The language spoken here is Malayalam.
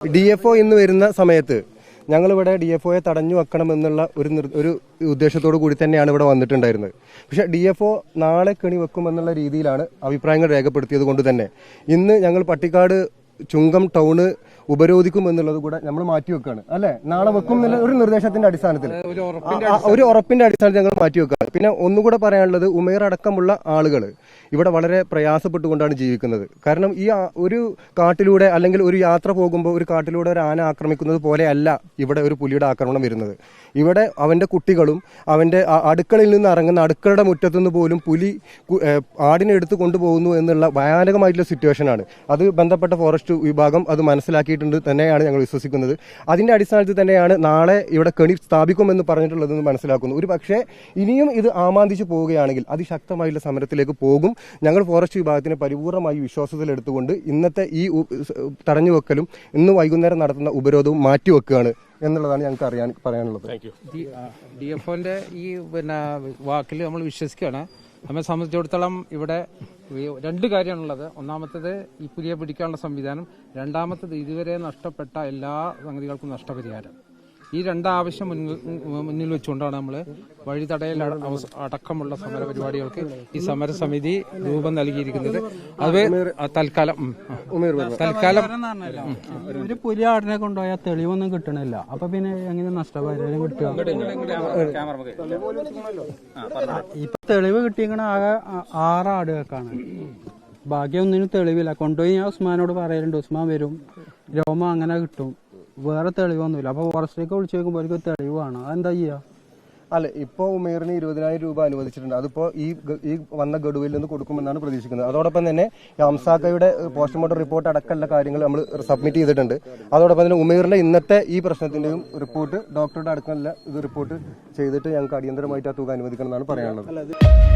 ഡി എഫ് ഒ ഇന്ന് വരുന്ന സമയത്ത് ഞങ്ങളിവിടെ ഡി എഫ് ഒയെ തടഞ്ഞു വെക്കണം എന്നുള്ള ഒരു ഒരു ഉദ്ദേശത്തോടു കൂടി തന്നെയാണ് ഇവിടെ വന്നിട്ടുണ്ടായിരുന്നത്. പക്ഷേ ഡി എഫ് ഒ നാളെ കെണി വെക്കുമെന്നുള്ള രീതിയിലാണ് അഭിപ്രായങ്ങൾ രേഖപ്പെടുത്തിയത് കൊണ്ട് തന്നെ. ഇന്ന് ഞങ്ങൾ പട്ടിക്കാട് ചുങ്കം ടൗണ് ഉപരോധിക്കും എന്നുള്ളത് കൂടെ നമ്മൾ മാറ്റി വെക്കുകയാണ് അല്ലെ? നാളെ വെക്കും എന്നുള്ള ഒരു നിർദ്ദേശത്തിന്റെ അടിസ്ഥാനത്തിൽ. ഒരു ഉറപ്പിന്റെ അടിസ്ഥാനത്തിൽ. ഞങ്ങൾ മാറ്റി വെക്കുകയാണ് പിന്നെ ഒന്നുകൂടെ പറയാനുള്ളത് ഉമേർ അടക്കമുള്ള ആളുകൾ ഇവിടെ വളരെ പ്രയാസപ്പെട്ടുകൊണ്ടാണ് ജീവിക്കുന്നത്. കാരണം ഈ ഒരു കാട്ടിലൂടെ അല്ലെങ്കിൽ ഒരു യാത്ര പോകുമ്പോൾ ഒരു കാട്ടിലൂടെ ഒരു ആന ആക്രമിക്കുന്നത് പോലെയല്ല ഇവിടെ ഒരു പുലിയുടെ ആക്രമണം വരുന്നത്. ഇവിടെ അവന്റെ കുട്ടികളും അവന്റെ അടുക്കളയിൽ നിന്ന് ഇറങ്ങുന്ന അടുക്കളയുടെ മുറ്റത്തുനിന്ന് പോലും പുലി ആടിനെടുത്ത് ആടിനെ എടുത്ത് കൊണ്ടുപോകുന്നു എന്നുള്ള ഭയാനകമായിട്ടുള്ള സിറ്റുവേഷനാണ് അത് ബന്ധപ്പെട്ട ഫോറസ്റ്റ് വിഭാഗം അത് മനസ്സിലാക്കിയിട്ടുണ്ട് തന്നെയാണ് ഞങ്ങൾ വിശ്വസിക്കുന്നത്. അതിന്റെ അടിസ്ഥാനത്തിൽ തന്നെയാണ് നാളെ ഇവിടെ കെണി സ്ഥാപിക്കുമെന്ന് പറഞ്ഞിട്ടുള്ളതെന്ന് മനസ്സിലാക്കുന്നു. ഒരു പക്ഷേ ഇനിയും ഇത് ആമാന്തിച്ച് പോവുകയാണെങ്കിൽ അതിശക്തമായുള്ള സമരത്തിലേക്ക് പോകും. ഞങ്ങൾ ഫോറസ്റ്റ് വിഭാഗത്തിനെ പരിപൂർണമായി വിശ്വാസത്തിലെടുത്തുകൊണ്ട് ഇന്നത്തെ ഈ തടഞ്ഞു വെക്കലും ഇന്ന് വൈകുന്നേരം നടത്തുന്ന ഉപരോധവും മാറ്റിവെക്കുകയാണ് എന്നുള്ളതാണ് ഞങ്ങൾക്ക് അറിയാൻ പറയാനുള്ളത്. ഡി എഫ് ഒന്റെ ഈ പിന്നെ വാക്കിൽ നമ്മൾ വിശ്വസിക്കുകയാണ്. നമ്മെ സംബന്ധിച്ചിടത്തോളം ഇവിടെ രണ്ട് കാര്യമാണുള്ളത്. ഒന്നാമത്തത് ഈ പുലിയെ പിടിക്കാനുള്ള സംവിധാനം. രണ്ടാമത്തത് ഇതുവരെ നഷ്ടപ്പെട്ട എല്ലാ സംഗതികൾക്കും നഷ്ടപരിഹാരം. ഈ രണ്ടാവശ്യം മുന്നിൽ മുന്നിൽ വെച്ചുകൊണ്ടാണ് നമ്മൾ വഴി തടയൽ അടക്കമുള്ള സമര പരിപാടികൾക്ക് ഈ സമരസമിതി രൂപം നൽകിയിരിക്കുന്നത്. അത് തൽക്കാലം തൽക്കാലം ഒരു പുലി ആടിനെ കൊണ്ടുപോയാൽ തെളിവൊന്നും കിട്ടണില്ല. അപ്പൊ പിന്നെ എങ്ങനെ നഷ്ടപരിഹാരം കിട്ടുക? ഇപ്പൊ തെളിവ് കിട്ടിയിരിക്കണ ആകെ ആ- ആറ് ആടുകൾക്കാണ്. ബാക്കി ഒന്നിനും തെളിവില്ല. കൊണ്ടുപോയി ഞാൻ ഉസ്മാനോട് പറയലുണ്ട് ഉസ്മാൻ വരും. രോമ അങ്ങനെ കിട്ടും. വേറെ തെളിവൊന്നുമില്ല. അപ്പൊ ഫോറസ്റ്റിലേക്ക് വിളിച്ചു നോക്കുമ്പോൾ അവർക്ക് തെളിവാണ്. അതെന്താ ചെയ്യാ? അല്ല ഇപ്പോ ഉമേറിന് ഇരുപതിനായിരം രൂപ അനുവദിച്ചിട്ടുണ്ട്. അതിപ്പോ ഈ ഈ വന്ന ഗഡുവിൽ നിന്ന് കൊടുക്കുമെന്നാണ് പ്രതീക്ഷിക്കുന്നത്. അതോടൊപ്പം തന്നെ ഹംസാക്കയുടെ പോസ്റ്റ്മോർട്ടം റിപ്പോർട്ട് അടക്കമുള്ള കാര്യങ്ങൾ നമ്മൾ സബ്മിറ്റ് ചെയ്തിട്ടുണ്ട്. അതോടൊപ്പം തന്നെ ഉമേറിന്റെ ഇന്നത്തെ ഈ പ്രശ്നത്തിന്റെയും റിപ്പോർട്ട് ഡോക്ടറുടെ അടക്കമുള്ള ഇത് റിപ്പോർട്ട് ചെയ്തിട്ട് ഞങ്ങൾക്ക് അടിയന്തരമായിട്ട് ആ തുക അനുവദിക്കണം എന്നാണ് പറയാനുള്ളത്